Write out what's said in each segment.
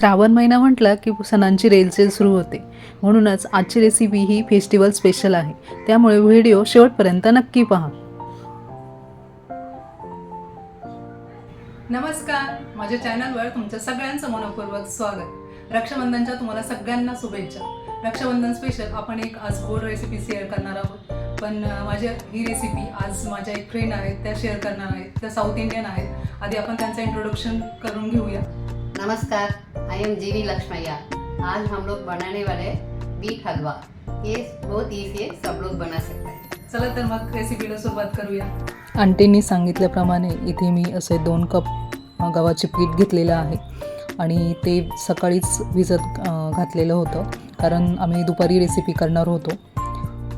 श्रावण महिना म्हटलं की सणांची रेलचेल सुरू होते. म्हणूनच आजची रेसिपी ही फेस्टिवल स्पेशल आहे. त्यामुळे व्हिडिओ शेवटपर्यंत नक्की पहा. नमस्कार. माझ्या चॅनलवर तुमचं सगळ्यांचं मनपूर्वक स्वागत. रक्षाबंधनच्या तुम्हाला सगळ्यांना शुभेच्छा. रक्षाबंधन स्पेशल आपण एक आज गोड रेसिपी शेअर करणार आहोत. पण माझ्या ही रेसिपी आज माझ्या एक फ्रेंड आहेत त्या शेअर करणार आहेत. त्या साऊथ इंडियन आहेत. आधी आपण त्यांचं इंट्रोडक्शन करून घेऊया. नमस्कार. I am GV Lakshmaiah. आज हम लोग बनाने वाले बीट हलवा। ये बहुत ईजी है सब लोग बना सकते हैं। चला तर मग रेसिपीला सुरुवात करूया. आंटींनी सांगितल्याप्रमाणे इथे मी असे दोन कप गव्हाचे पीठ घेतलेलं आहे. आणि ते सकाळीच भिजत घातलेलं होतं. कारण आम्ही दुपारी रेसिपी करणार होतो.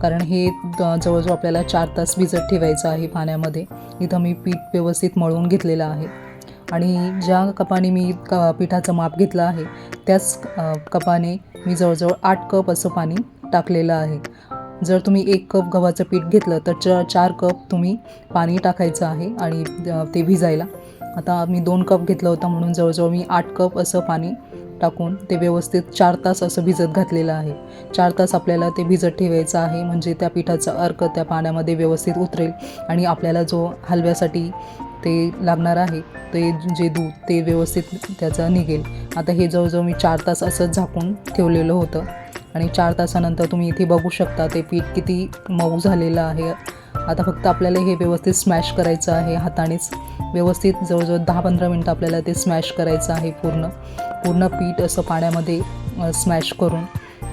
कारण हे जवळजवळ आपल्याला चार तास भिजत ठेवायचं आहे पाण्यामध्ये. इथं मी पीठ व्यवस्थित मळून घेतलेलं आहे. आणि ज्या कपाने मी क पिठाचं माप घेतलं आहे त्याच कपाने मी जवळजवळ आठ कप असं पाणी टाकलेलं आहे. जर तुम्ही एक कप गव्हाचं पीठ घेतलं तर च चार कप तुम्ही पाणी टाकायचं आहे आणि ते भिजायला. आता मी दोन कप घेतलं होतं म्हणून जवळजवळ मी आठ कप असं पाणी टाकून ते व्यवस्थित चार तास असं भिजत घातलेलं आहे. चार तास आपल्याला ते भिजत ठेवायचं आहे म्हणजे त्या पिठाचा अर्क त्या पाण्यामध्ये व्यवस्थित उतरेल आणि आपल्याला जो हलव्यासाठी ते लागणार आहे ते जे दूध ते व्यवस्थित त्याचं निघेल. आता हे जवळजवळ मी चार तास असंच झाकून ठेवलेलं होतं. आणि चार तासानंतर तुम्ही इथे बघू शकता ते पीठ किती मऊ झालेलं आहे. आता फक्त आपल्याला हे व्यवस्थित स्मॅश करायचं आहे हातानेच. व्यवस्थित जवळजवळ दहा पंधरा मिनटं आपल्याला ते स्मॅश करायचं आहे पूर्ण. पूर्ण पीठ असं पाण्यामध्ये स्मॅश करून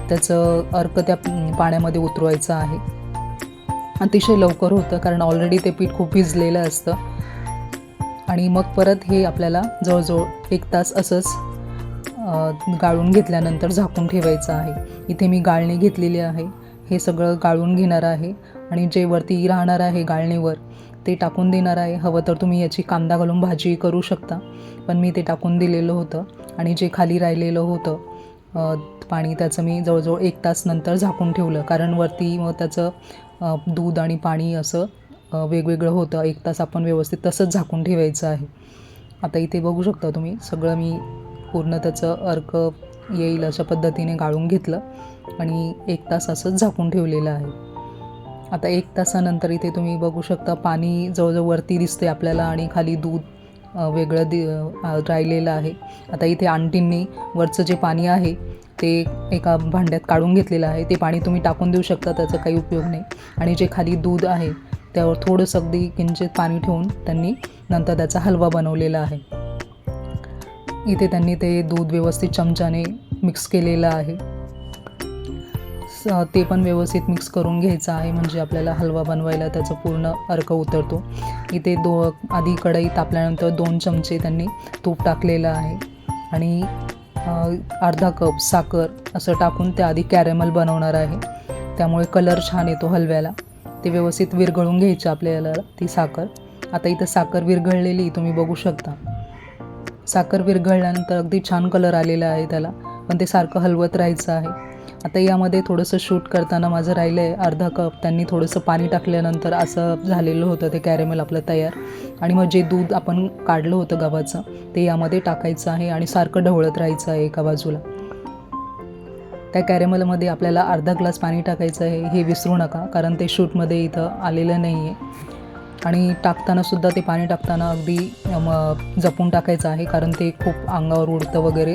त्याचं अर्क त्या पाण्यामध्ये उतरवायचं आहे. अतिशय लवकर होतं कारण ऑलरेडी ते पीठ खूप भिजलेलं असतं. आणि मग परत हे आपल्याला जवळजवळ एक तास असंच गाळून घेतल्यानंतर झाकून ठेवायचं आहे. इथे मी गाळणी घेतलेली आहे. हे सगळं गाळून घेणार आहे आणि जे वरती राहणार आहे गाळणीवर ते टाकून देणार आहे. हवं तर तुम्ही याची कांदा घालून भाजी करू शकता. पण मी ते टाकून दिलेलं होतं आणि जे खाली राहिलेलं होतं पाणी त्याचं मी जवळजवळ एक तास नंतर झाकून ठेवलं. कारण वरती मग त्याचं दूध आणि पाणी असं वेगवेगळं होतं. एक तास आपण व्यवस्थित तसंच झाकून ठेवायचं आहे. आता इथे बघू शकता तुम्ही सगळं मी पूर्ण त्याचं अर्क येईल अशा पद्धतीने गाळून घेतलं आणि एक तास असंच झाकून ठेवलेलं आहे. आता एक तासानंतर इथे तुम्ही बघू शकता पाणी जवळजवळ वरती दिसते आपल्याला आणि खाली दूध वेगळं दि राहिलेलं आहे. आता इथे आंटींनी वरचं जे पाणी आहे ते एका भांड्यात काढून घेतलेलं आहे. ते पाणी तुम्ही टाकून देऊ शकता त्याचा काही उपयोग नाही. आणि जे खाली दूध आहे त्यावर थोडंसं अगदी किंचित पाणी ठेवून त्यांनी नंतर त्याचा हलवा बनवलेला आहे. इथे त्यांनी ते दूध व्यवस्थित चमच्याने मिक्स केलेलं आहे. स- ते पण व्यवस्थित मिक्स करून घ्यायचं आहे म्हणजे आपल्याला हलवा बनवायला त्याचं पूर्ण अर्क उतरतो. इथे दो आधी कढई तापल्यानंतर दोन चमचे त्यांनी तूप टाकलेलं आहे. आणि अर्धा कप साखर असं टाकून त्या आधी कॅरेमल बनवणार आहे. त्यामुळे कलर छान येतो हलव्याला. ते व्यवस्थित विरघळून घ्यायचं आपल्याला ती साखर. आता इथं साखर विरघळलेली तुम्ही बघू शकता. साखर विरघळल्यानंतर अगदी छान कलर आलेला आहे त्याला. पण ते सारखं हलवत राहायचं आहे. आता यामध्ये थोडंसं शूट करताना माझं राहिलं आहे अर्धा कप त्यांनी थोडंसं पाणी टाकल्यानंतर असं झालेलं होतं ते कॅरेमेल आपलं तयार. आणि मग जे दूध आपण काढलं होतं गव्हाचं ते यामध्ये टाकायचं आहे आणि सारखं ढवळत राहायचं आहे एका बाजूला. त्या कॅरेमलमध्ये आपल्याला अर्धा ग्लास पाणी टाकायचं आहे. हे विसरू नका कारण ते शूटमध्ये इथं आलेलं नाही आहे आणि टाकताना सुद्धा ते पाणी टाकताना अगदी म, जपून टाकायचं आहे कारण ते खूप अंगावर उडतं वगैरे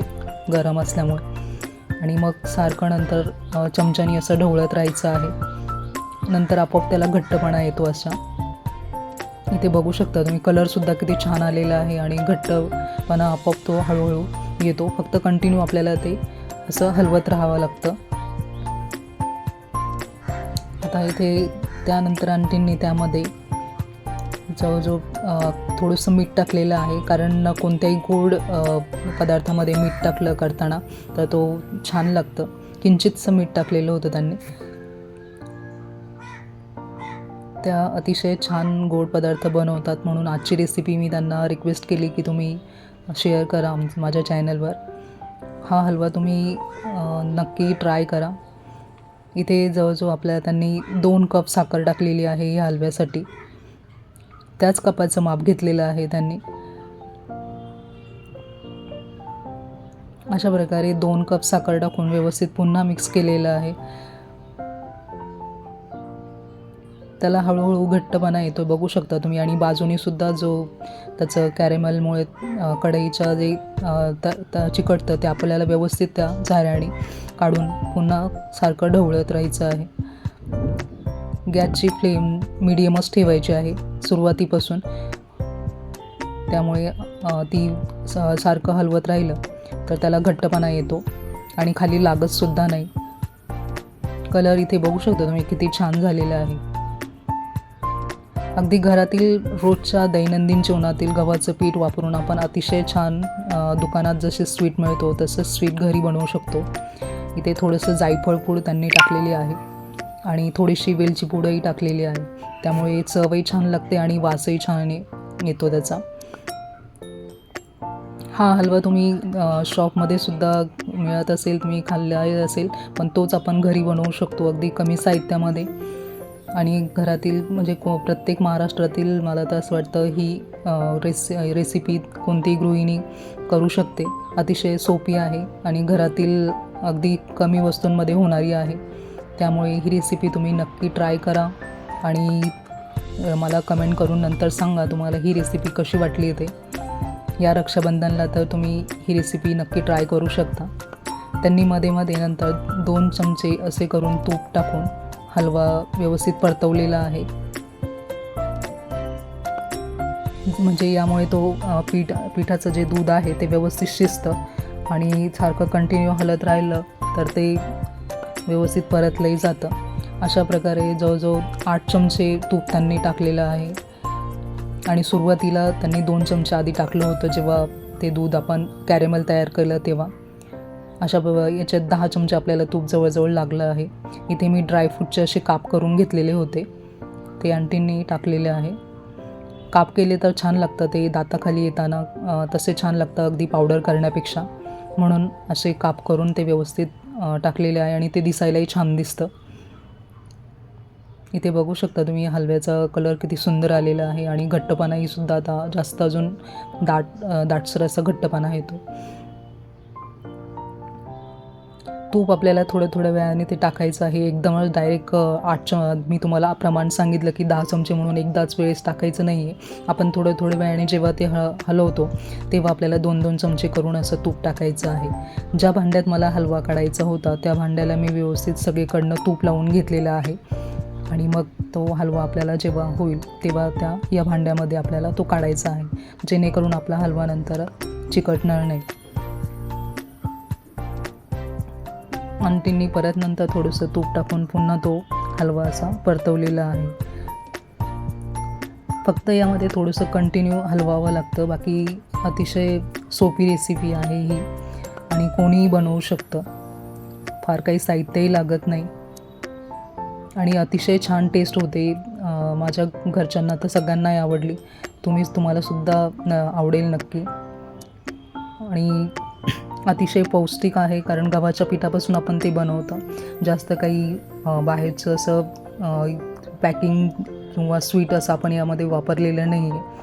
गरम असल्यामुळे. आणि मग सारखं नंतर अ, चमच्यानी असं ढवळत राहायचं आहे. नंतर आपोआप त्याला घट्टपणा येतो असा. इथे बघू शकता तुम्ही कलरसुद्धा किती छान आलेला आहे आणि घट्टपणा आपोआप तो हळूहळू येतो. फक्त कंटिन्यू आपल्याला ते असं हलवत राहावं लागतं. आता इथे त्यानंतर आणखीन त्यामध्ये जवळजवळ थोडंसं मीठ टाकलेलं आहे. कारण कोणत्याही गोड पदार्थामध्ये मीठ टाकलं करताना तर तो छान लागतं. किंचितसं मीठ टाकलेलं होतं त्यांनी. त्या अतिशय छान गोड पदार्थ बनवतात म्हणून आजची रेसिपी मी त्यांना रिक्वेस्ट केली की तुम्ही शेअर करा माझ्या चॅनलवर हा हलवा तुम्ही नक्की ट्राय करा. इथे जवळजवळ आपल्या त्यांनी दोन कप साखर टाकलेली आहे या हलव्यासाठी. त्याच कपाचं माप घेतलेलं आहे त्यांनी. अशा प्रकारे दोन कप साखर टाकून व्यवस्थित पुन्हा मिक्स केलेलं आहे. त्याला हळूहळू घट्टपणा येतो बघू शकता तुम्ही. आणि बाजूनी सुद्धा जो त्याचं कॅरेमलमुळे कढईच्या जे त चिकटतं ते आपल्याला व्यवस्थित त्या झाऱ्याने काढून पुन्हा सारखं ढवळत राहायचं आहे. गॅसची फ्लेम मिडियमच ठेवायची आहे सुरुवातीपासून. त्यामुळे ती स- सारखं हलवत राहिलं तर त्याला घट्टपणा येतो आणि खाली लागतसुद्धा नाही. कलर इथे बघू शकता तुम्ही किती छान झालेला आहे. अगदी घरातील रोजच्या दैनंदिन जेवणातील गव्हाचं पीठ वापरून आपण अतिशय छान दुकानात जसे स्वीट मिळतो तसंच स्वीट घरी बनवू शकतो. इथे थोडंसं जायफळ पूड त्यांनी टाकलेली आहे. आणि थोडीशी वेलची पूडही टाकलेली आहे. त्यामुळे चवही छान लागते आणि वासही छान येतो त्याचा. हा हलवा तुम्ही शॉपमध्ये सुद्धा मिळत असेल तुम्ही खाल्ला असेल पण तोच आपण घरी बनवू शकतो अगदी कमी साहित्यामध्ये. आणि घरातील म्हणजे को प्रत्येक महाराष्ट्रातील मला तर असं वाटतं ही रेसि रेसिपी कोणतीही गृहिणी करू शकते अतिशय सोपी आहे आणि घरातील अगदी कमी वस्तूंमध्ये होणारी आहे. त्यामुळे ही रेसिपी तुम्ही नक्की ट्राय करा आणि मला कमेंट करून नंतर सांगा तुम्हाला ही रेसिपी कशी वाटली ते. या रक्षाबंधनला तर तुम्ही ही रेसिपी नक्की ट्राय करू शकता. त्यांनी मध्ये मध्ये नंतर दोन चमचे असे करून तूप टाकून हलवा व्यवस्थित परतवलेला आहे. म्हणजे यामुळे तो पीठ पिठाचं जे दूध आहे ते व्यवस्थित शिजतं आणि सारखं कंटिन्यू हलत राहिलं तर ते व्यवस्थित परतलंही जातं. अशा प्रकारे जवळजवळ आठ चमचे तूप त्यांनी टाकलेलं आहे. आणि सुरुवातीला त्यांनी दोन चमचे आधी टाकलं होतं जेव्हा ते दूध आपण कॅरेमल तयार केलं तेव्हा. अशा याच्यात दहा चमचे आपल्याला तूप जवळजवळ लागलं आहे. इथे मी ड्रायफ्रूटचे असे काप करून घेतलेले होते. ते आंटींनी टाकलेले आहे. काप केले तर छान लागतं ते दाताखाली येताना तसे छान लागतं अगदी पावडर करण्यापेक्षा. म्हणून असे काप करून ते व्यवस्थित टाकलेले आहे आणि ते दिसायलाही छान दिसतं. इथे बघू शकता तुम्ही हलव्याचा कलर किती सुंदर आलेला आहे आणि घट्टपणाही सुद्धा आता जास्त अजून दाट दाटसर असा घट्टपणा येतो तूप आपल्याला थोडं थोड्या वेळाने ते टाकायचं आहे. एकदमच डायरेक्ट आठ च मी तुम्हाला प्रमाण सांगितलं की दहा चमचे म्हणून एकदाच वेळेस टाकायचं नाही आहे आपण थोडं थोड्या वेळाने जेव्हा ते ह हलवतो तेव्हा आपल्याला दोन दोन चमचे करून असं तूप टाकायचं आहे. ज्या भांड्यात मला हलवा काढायचा होता त्या भांड्याला मी व्यवस्थित सगळीकडनं तूप लावून घेतलेलं आहे. आणि मग तो हलवा आपल्याला जेव्हा होईल तेव्हा त्या या भांड्यामध्ये आपल्याला तो काढायचा आहे. जेणेकरून आपला हलवा नंतर चिकटणार नाही. आणि त्यांनी परत नंतर थोडंसं तूप टाकून पुन्हा तो हलवा असा परतवलेला आहे. फक्त यामध्ये थोडंसं कंटिन्यू हलवावं लागतं. बाकी अतिशय सोपी रेसिपी आहे ही. आणि कोणीही बनवू शकतं. फार काही साहित्यही लागत नाही. आणि अतिशय छान टेस्ट होते. माझ्या घरच्यांना तर सगळ्यांनाही आवडली. तुम्हीच तुम्हालासुद्धा न आवडेल नक्की. आणि अतिशय पौष्टिक आहे कारण गव्हाच्या पिठापासून आपण ते बनवतो. जास्त काही बाहेरचं असं पॅकिंग किंवा स्वीट असं आपण यामध्ये वापरलेलं नाही आहे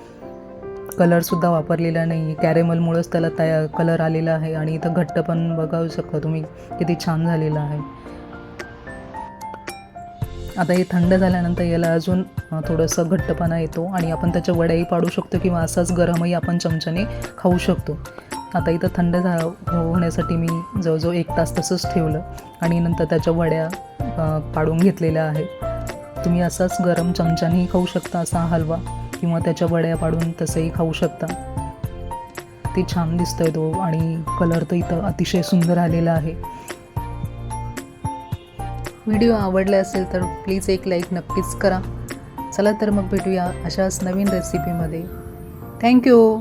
कलरसुद्धा वापरलेला नाही आहे कॅरेमलमुळंच त्याला तया कलर आलेला आहे आणि इथं घट्ट पण बघावू शकता तुम्ही किती छान झालेलं आहे. आता हे थंड झाल्यानंतर याला अजून थोडंसं घट्टपणा येतो आणि आपण त्याच्या वड्याही पाडू शकतो किंवा असाच गरमही आपण चमच्याने खाऊ शकतो. आता इथं थंड झा हो- होण्यासाठी मी जवळजवळ एक तास तसंच ठेवलं आणि नंतर त्याच्या वड्या पाडून घेतलेल्या आहेत. तुम्ही असाच गरम चमच्यानेही खाऊ शकता असा हलवा किंवा त्याच्या वड्या पाडून तसंही खाऊ शकता. ते छान दिसतोय तो आणि कलर तर इथं अतिशय सुंदर आलेला आहे. व्हिडिओ आवडले असेल तर प्लीज एक लाईक नक्कीच करा. चला तर मग भेटूया अशाच नवीन रेसिपीमध्ये थँक्यू